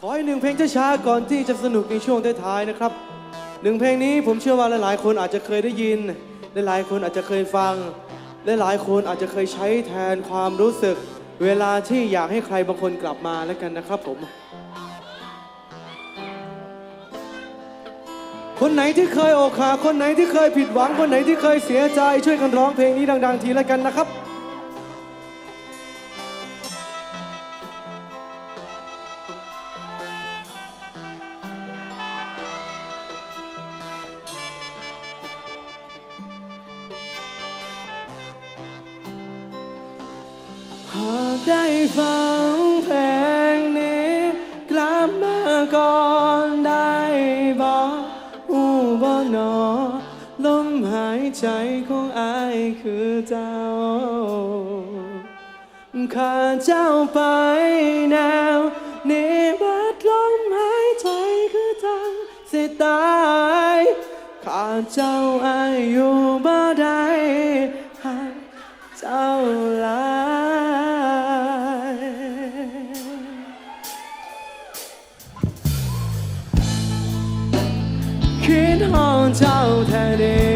ขอให้หนึ่งเพลงช้าๆก่อนที่จะสนุกในช่วงท้ายๆนะครับหนึ่งเพลงนี้ผมเชื่อว่าหลายๆ คนอาจจะเคยได้ยิน หลายๆ คนอาจจะเคยฟัง หลายๆ คนอาจจะเคยใช้แทนความรู้สึก เวลาที่อยากให้ใครบางคนกลับมาแล้วกันนะครับผม คนไหนที่เคยอกหักคนไหนที่เคยผิดหวัง คนไหนที่เคยเสียใจช่วยกันร้องเพลงนี้ดัง ๆ ทีและกันนะครับากได้ฟังเพลงนี้ กลับมาก่อนได้บอกอูบอนอลมหายใจของอายคือเจ้าข้าเจ้าไปแนวนี้บัดลมหายใจคือทางสิตายข้าเจ้าอายุบ่ ดห้อ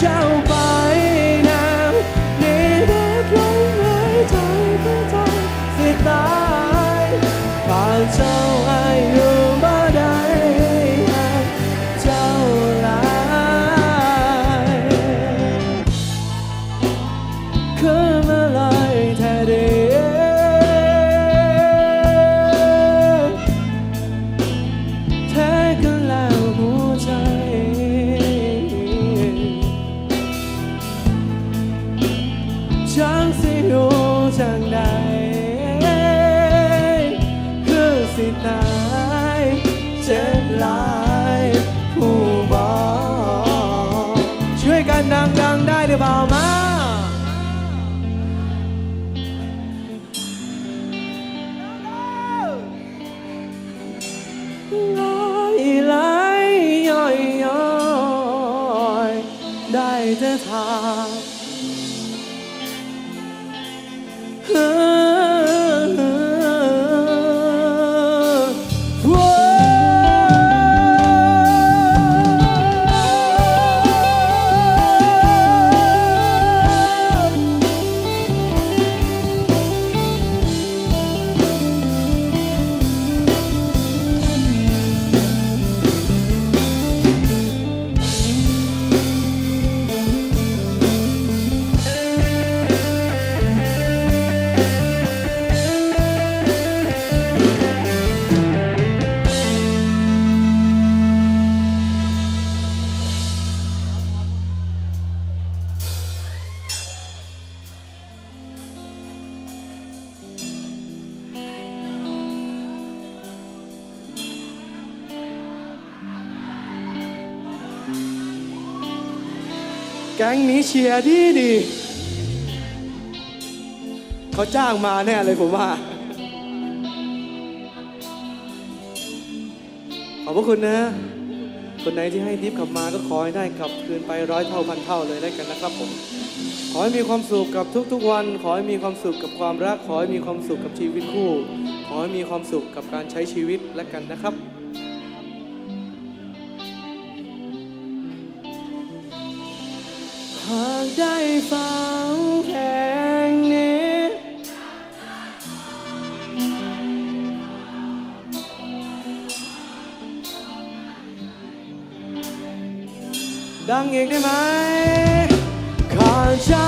ข้า จังสิอยู่จังใดคือสิตายเจ็บหลายผู้บอกช่วยกันดังๆได้หรือเปล่ามาล ก๊งนี้เชียร์ดีดี เขาจ้างมาแน่เลยผมว่า ขอบพระคุณนะ คนไหนที่ให้ทิปกลับมาก็ขอให้ได้กลับคืนไปร้อยเท่าพันเท่าเลยแล้กันนะครับผม ขอให้มีความสุขกับทุกๆวัน ขอให้มีความสุขกับความรัก ขอให้มีความสุขกับชีวิตคู่ ขอให้มีความสุขกับการใช้ชีวิตแล้วกันนะครับากได้ฟังเพลงนี้ ดังอีกได้ไหมข้าเจ้า